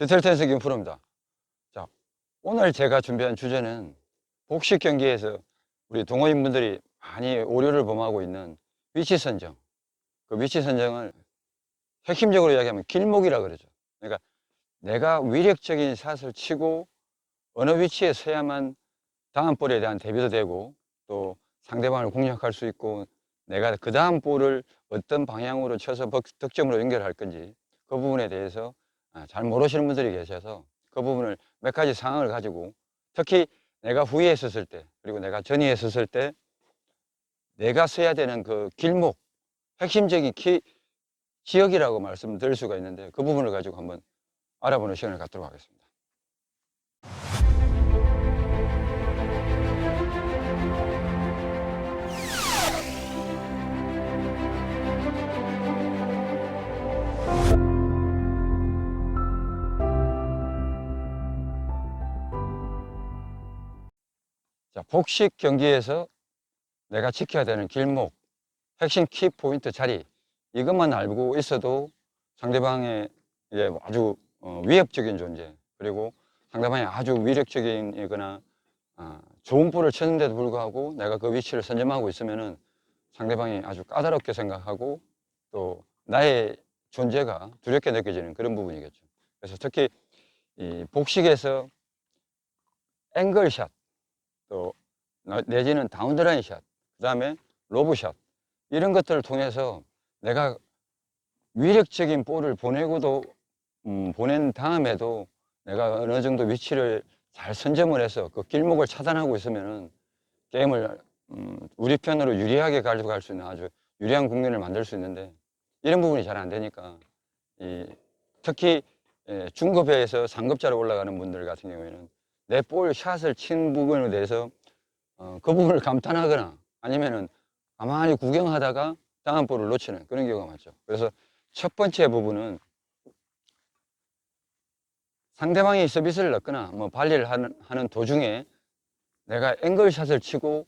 디테일 텐스 기본 프로입니다. 자, 오늘 제가 준비한 주제는 복식 경기에서 우리 동호인분들이 많이 오류를 범하고 있는 위치 선정. 그 위치 선정을 핵심적으로 이야기하면 길목이라 그러죠. 그러니까 내가 위력적인 샷을 치고 어느 위치에 서야만 다음 볼에 대한 대비도 되고 또 상대방을 공략할 수 있고 내가 그 다음 볼을 어떤 방향으로 쳐서 벅- 득점으로 연결할 건지 그 부분에 대해서 아, 잘 모르시는 분들이 계셔서 그 부분을 몇 가지 상황을 가지고 특히 내가 후위에 있었을 때 그리고 내가 전위에 있었을 때 내가 써야 되는 그 길목 핵심적인 키, 지역이라고 말씀드릴 수가 있는데 그 부분을 가지고 한번 알아보는 시간을 갖도록 하겠습니다. 복식 경기에서 내가 지켜야 되는 길목, 핵심 키 포인트 자리, 이것만 알고 있어도 상대방의 아주 어, 위협적인 존재, 그리고 상대방이 아주 위력적인이거나 아, 좋은 볼을 쳤는데도 불구하고 내가 그 위치를 선점하고 있으면은 상대방이 아주 까다롭게 생각하고 또 나의 존재가 두렵게 느껴지는 그런 부분이겠죠. 그래서 특히 이 복식에서 앵글샷, 또 나- 내지는 다운드라인 샷, 그 다음에 로브샷 이런 것들을 통해서 내가 위력적인 볼을 보내고도 음, 보낸 다음에도 내가 어느 정도 위치를 잘 선점을 해서 그 길목을 차단하고 있으면은 게임을 음, 우리 편으로 유리하게 가져갈 수 있는 아주 유리한 국면을 만들 수 있는데 이런 부분이 잘 안 되니까 이, 특히 예, 중급에서 상급자로 올라가는 분들 같은 경우에는 내 볼 샷을 친 부분에 대해서 어, 그 부분을 감탄하거나 아니면은 가만히 구경하다가 다음 볼을 놓치는 그런 경우가 많죠. 그래서 첫 번째 부분은 상대방이 서비스를 넣거나 뭐 발리를 하는, 하는 도중에 내가 앵글샷을 치고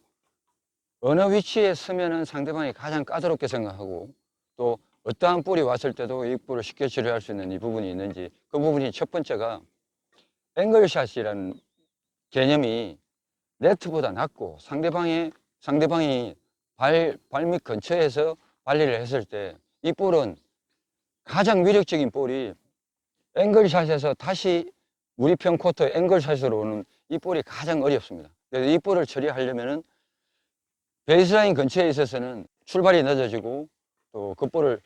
어느 위치에 서면은 상대방이 가장 까다롭게 생각하고 또 어떠한 볼이 왔을 때도 이 볼을 쉽게 처리할 수 있는 이 부분이 있는지 그 부분이 첫 번째가 앵글샷이라는 개념이 네트보다 낮고 상대방의 상대방이 발 발밑 근처에서 발리를 했을 때 이 볼은 가장 위력적인 볼이 앵글샷에서 다시 우리 편 코트 앵글샷으로 오는 이 볼이 가장 어렵습니다. 그래서 이 볼을 처리하려면은 베이스라인 근처에 있어서는 출발이 늦어지고 또 그 볼을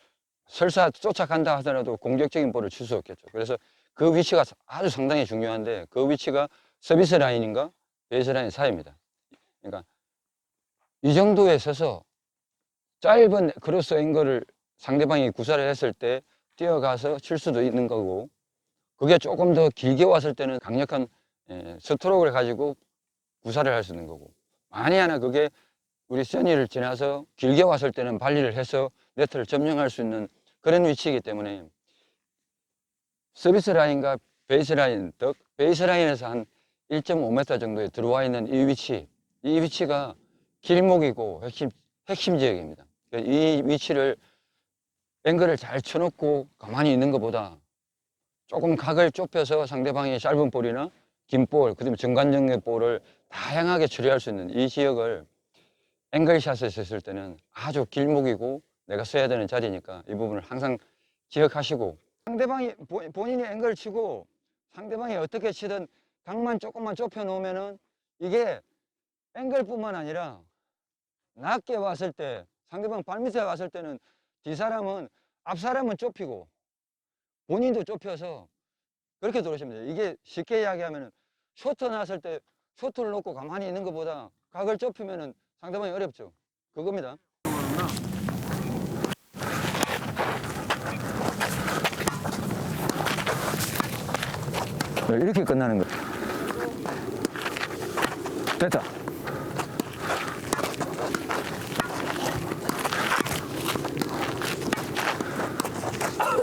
설사 쫓아간다 하더라도 공격적인 볼을 칠 수 없겠죠. 그래서 그 위치가 아주 상당히 중요한데 그 위치가 서비스 라인인가 베이스 라인 사이입니다. 그러니까 이 정도에 서서 짧은 크로스 앵글을 상대방이 구사를 했을 때 뛰어가서 칠 수도 있는 거고 그게 조금 더 길게 왔을 때는 강력한 예, 스트로크를 가지고 구사를 할 수 있는 거고 만에 하나 그게 우리 써니를 지나서 길게 왔을 때는 발리를 해서 네트를 점령할 수 있는 그런 위치이기 때문에 서비스 라인과 베이스 라인, 즉 베이스 라인에서 한 1.5m 정도에 들어와 있는 이 위치, 이 위치가 길목이고 핵심, 핵심 지역입니다. 이 위치를 앵글을 잘 쳐놓고 가만히 있는 것보다 조금 각을 좁혀서 상대방이 짧은 볼이나 긴 볼, 그다음에 정관적의 볼을 다양하게 처리할 수 있는 이 지역을 앵글샷을 썼을 때는 아주 길목이고 내가 써야 되는 자리니까 이 부분을 항상 기억하시고 상대방이 본- 본인이 앵글 치고 상대방이 어떻게 치든 각만 조금만 좁혀 놓으면은 이게 앵글뿐만 아니라 낮게 왔을 때 상대방 발밑에 왔을 때는 뒤 사람은 앞 사람은 좁히고 본인도 좁혀서 그렇게 들어오시면 돼요. 이게 쉽게 이야기하면은 쇼트 나왔을 때 쇼트를 놓고 가만히 있는 것보다 각을 좁히면은 상대방이 어렵죠. 그겁니다. 네, 이렇게 끝나는 거예요. 됐다.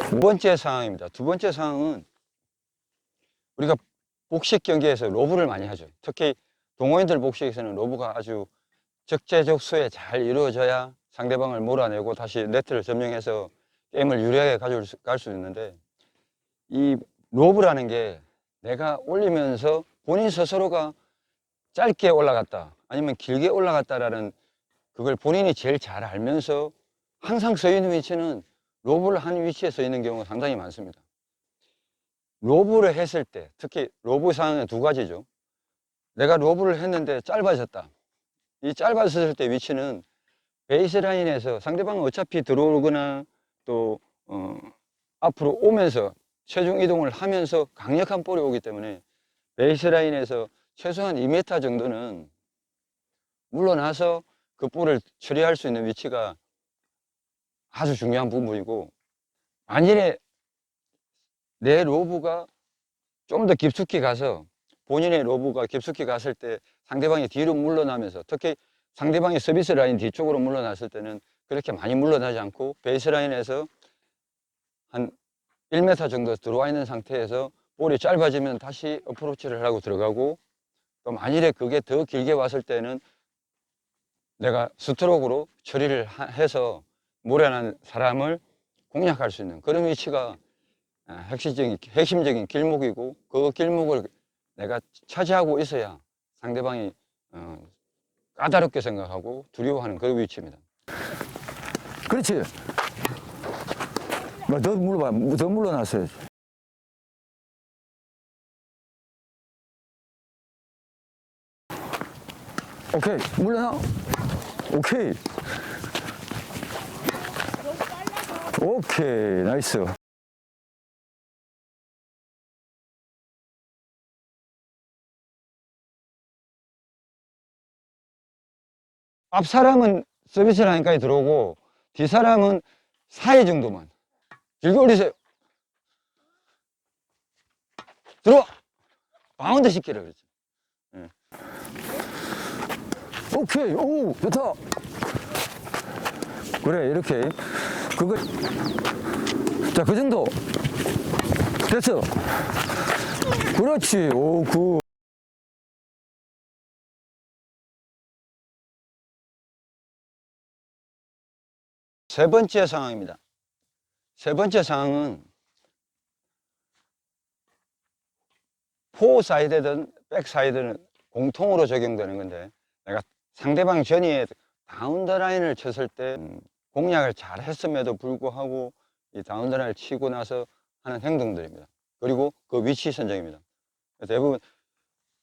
두 번째 상황입니다. 두 번째 상황은 우리가 복식 경기에서 로브를 많이 하죠. 특히 동호인들 복식에서는 로브가 아주 적재적소에 잘 이루어져야 상대방을 몰아내고 다시 네트를 점령해서 게임을 유리하게 가져갈 수 있는데 이 로브라는 게 내가 올리면서 본인 스스로가 짧게 올라갔다 아니면 길게 올라갔다라는 그걸 본인이 제일 잘 알면서 항상 서 있는 위치는 로브를 한 위치에 서 있는 경우가 상당히 많습니다. 로브를 했을 때 특히 로브 상황은 두 가지죠. 내가 로브를 했는데 짧아졌다. 이 짧아졌을 때 위치는 베이스라인에서 상대방은 어차피 들어오거나 또 어, 앞으로 오면서 체중 이동을 하면서 강력한 볼이 오기 때문에 베이스라인에서 최소한 2m 정도는 물러나서 그 볼을 처리할 수 있는 위치가 아주 중요한 부분이고 만일에 내 로브가 좀 더 깊숙이 가서 본인의 로브가 깊숙이 갔을 때 상대방이 뒤로 물러나면서 특히 상대방의 서비스 라인 뒤쪽으로 물러났을 때는 그렇게 많이 물러나지 않고 베이스 라인에서 한 1m 정도 들어와 있는 상태에서 볼이 짧아지면 다시 어프로치를 하고 들어가고 또 만일에 그게 더 길게 왔을 때는 내가 스트로크로 처리를 하- 해서 모래난 사람을 공략할 수 있는 그런 위치가 아, 핵심적인, 핵심적인 길목이고 그 길목을 내가 차지하고 있어야 상대방이 어, 까다롭게 생각하고 두려워하는 그런 위치입니다. 그렇지. 뭐더 물러봐. 더 물러났어요. 오케이. 물러나. 오케이. 오케이. 나이스. 앞 사람은 서비스 라인까지 들어오고 뒤 사람은 사이 정도만 길게 올리세요. 들어와. 바운드 시키라 그러지. 오케이. 오, 좋다. 그래, 이렇게. 그거. 자, 그 정도. 됐어. 그렇지. 오, 굿. 세 번째 상황입니다. 세 번째 상황은 포 사이드든 백 사이드는 공통으로 적용되는 건데 상대방 전위에 다운더 라인을 쳤을 때 음, 공략을 잘 했음에도 불구하고 이 다운더 라인을 치고 나서 하는 행동들입니다. 그리고 그 위치 선정입니다. 대부분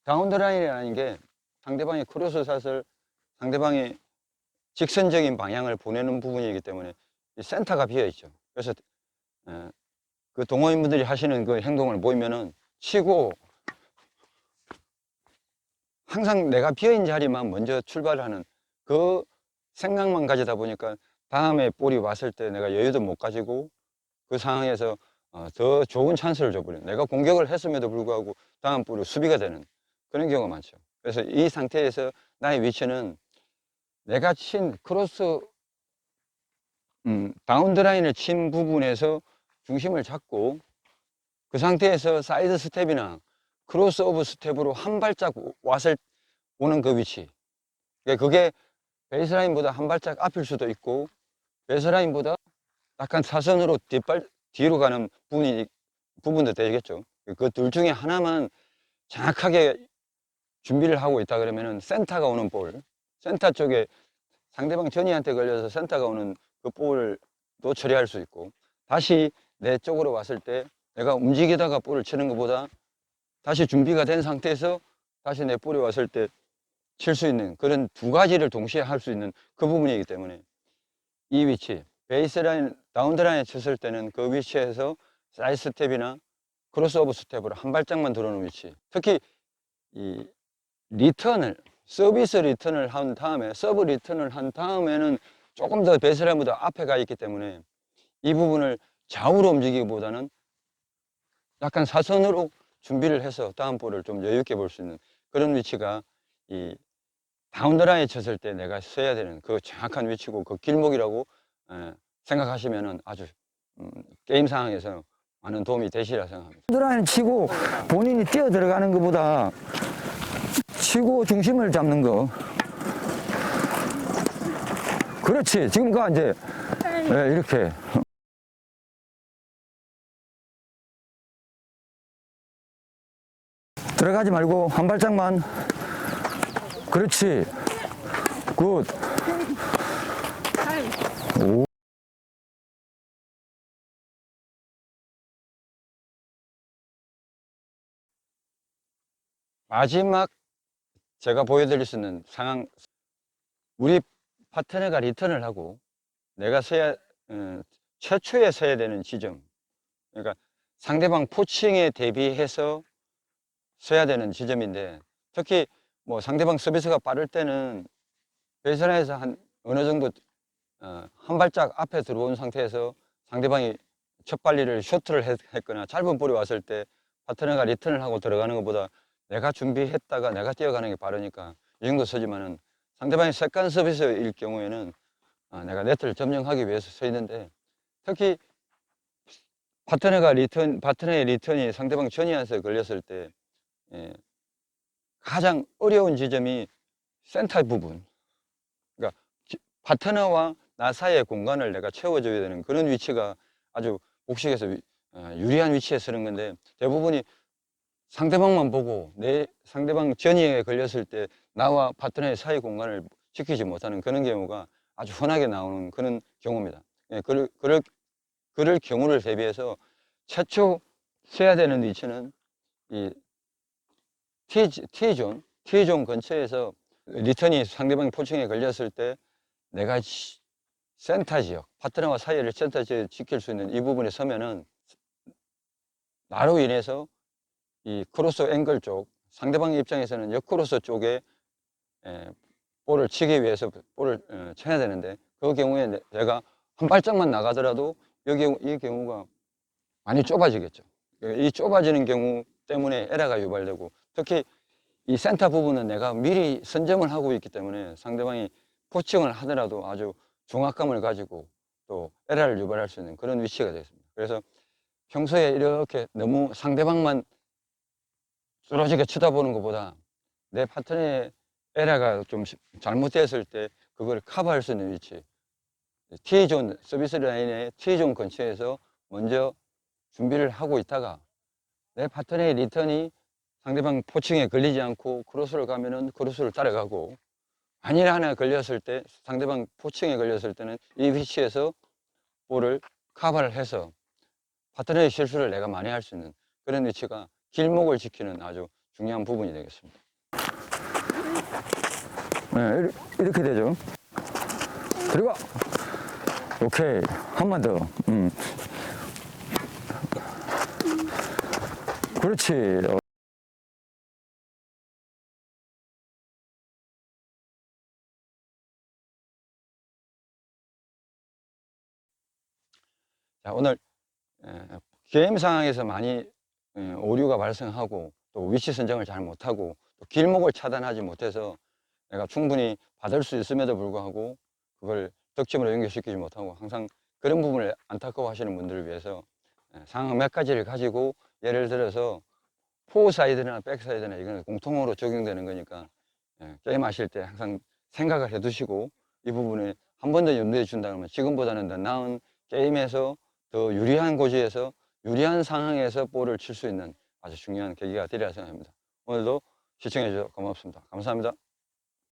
다운더 라인이라는 게 상대방이 크로스 샷을 상대방이 직선적인 방향을 보내는 부분이기 때문에 이 센터가 비어 있죠. 그래서 에, 그 동호인분들이 하시는 그 행동을 보이면은 치고 항상 내가 비어 있는 자리만 먼저 출발하는 그 생각만 가지다 보니까 다음에 볼이 왔을 때 내가 여유도 못 가지고 그 상황에서 어, 더 좋은 찬스를 줘버리는 내가 공격을 했음에도 불구하고 다음 볼이 수비가 되는 그런 경우가 많죠. 그래서 이 상태에서 나의 위치는 내가 친 크로스 음, 다운드 라인을 친 부분에서 중심을 잡고 그 상태에서 사이드 스텝이나 크로스 오브 스텝으로 한 발짝 왔을 오는 그 위치. 그러니까 그게 베이스라인보다 한 발짝 앞일 수도 있고 베이스라인보다 약간 사선으로 뒷발 뒤로 가는 부분이 부분도 되겠죠. 그 둘 중에 하나만 정확하게 준비를 하고 있다 그러면은 센터가 오는 볼. 센터 쪽에 상대방 전이한테 걸려서 센터가 오는 그 볼도 처리할 수 있고 다시 내 쪽으로 왔을 때 내가 움직이다가 볼을 치는 것보다 다시 준비가 된 상태에서 다시 내 볼이 왔을 때 칠 수 있는 그런 두 가지를 동시에 할 수 있는 그 부분이기 때문에 이 위치 베이스라인 다운드라인에 쳤을 때는 그 위치에서 사이드 스텝이나 크로스오버 스텝으로 한 발짝만 들어오는 위치. 특히 이 리턴을 서비스 리턴을 한 다음에 서브 리턴을 한 다음에는 조금 더 베이스라인보다 앞에 가 있기 때문에 이 부분을 좌우로 움직이기보다는 약간 사선으로 준비를 해서 다음 볼을 좀 여유 있게 볼 수 있는 그런 위치가 이 다운드라인에 쳤을 때 내가 써야 되는 그 정확한 위치고 그 길목이라고 에, 생각하시면은 아주 음, 게임 상황에서 많은 도움이 되시리라 생각합니다. 드라인 치고 본인이 뛰어 들어가는 것보다 치고 중심을 잡는 거. 그렇지. 지금 가 이제 예, 이렇게 들어가지 말고 한 발짝만. 그렇지. 굿. 오. 마지막 제가 보여드릴 수 있는 상황, 우리 파트너가 리턴을 하고 내가 서야, 어, 최초에 서야 되는 지점, 그러니까 상대방 포칭에 대비해서 서야 되는 지점인데 특히 뭐 상대방 서비스가 빠를 때는 베이스라인에서 한 어느 정도 어, 한 발짝 앞에 들어온 상태에서 상대방이 첫 발리를 쇼트를 했, 했거나 짧은 볼이 왔을 때 파트너가 리턴을 하고 들어가는 것보다 내가 준비했다가 내가 뛰어가는 게 빠르니까 이 정도 서지만은 상대방이 세컨 서비스일 경우에는 아, 내가 네트를 점령하기 위해서 서 있는데 특히 파트너가 리턴, 파트너의 리턴이 상대방 전이한테 걸렸을 때 예, 가장 어려운 지점이 센터 부분. 그러니까 기- 파트너와 나 사이의 공간을 내가 채워줘야 되는 그런 위치가 아주 복식에서 위- 어, 유리한 위치에 서는 건데 대부분이 상대방만 보고 내 상대방 전이에 걸렸을 때 나와 파트너의 사이 공간을 지키지 못하는 그런 경우가 아주 흔하게 나오는 그런 경우입니다. 예, 그럴, 그럴, 그럴 경우를 대비해서 최초 써야 되는 위치는 이 T존, T존 근처에서 리턴이 상대방이 포칭에 걸렸을 때 내가 시- 센터 지역, 파트너와 사이를 센터 지역 지킬 수 있는 이 부분에 서면은 나로 인해서 이 크로스 앵글 쪽 상대방 입장에서는 역크로스 쪽에 에, 볼을 치기 위해서 볼을 어, 쳐야 되는데 그 경우에 내- 내가 한 발짝만 나가더라도 여기 이 경우가 많이 좁아지겠죠. 이 좁아지는 경우 때문에 에러가 유발되고 특히 이 센터 부분은 내가 미리 선점을 하고 있기 때문에 상대방이 포칭을 하더라도 아주 중압감을 가지고 또 에러를 유발할 수 있는 그런 위치가 되겠습니다. 그래서 평소에 이렇게 너무 상대방만 뚫어지게 쳐다보는 것보다 내 파트너의 에러가 좀 시- 잘못됐을 때 그걸 커버할 수 있는 위치 T존 서비스 라인의 T존 근처에서 먼저 준비를 하고 있다가 내 파트너의 리턴이 상대방 포칭에 걸리지 않고 크로스를 가면은 크로스를 따라가고 만일 하나 걸렸을 때 상대방 포칭에 걸렸을 때는 이 위치에서 볼을 커버를 해서 파트너의 실수를 내가 만회할 수 있는 그런 위치가 길목을 지키는 아주 중요한 부분이 되겠습니다. 네, 이렇- 이렇게 되죠. 들어가. 오케이. 한 번 더. 음. 그렇지. 자, 오늘 에, 게임 상황에서 많이 에, 오류가 발생하고 또 위치 선정을 잘 못하고 또 길목을 차단하지 못해서 내가 충분히 받을 수 있음에도 불구하고 그걸 득점으로 연결시키지 못하고 항상 그런 부분을 안타까워 하시는 분들을 위해서 에, 상황 몇 가지를 가지고 예를 들어서 포사이드나 백사이드나 이거는 공통으로 적용되는 거니까 예, 게임하실 때 항상 생각을 해두시고 이 부분에 한번 더 염두에 준다면 지금보다는 더 나은 게임에서 더 유리한 고지에서 유리한 상황에서 볼을 칠 수 있는 아주 중요한 계기가 되리라 생각합니다. 오늘도 시청해 주셔서 고맙습니다. 감사합니다.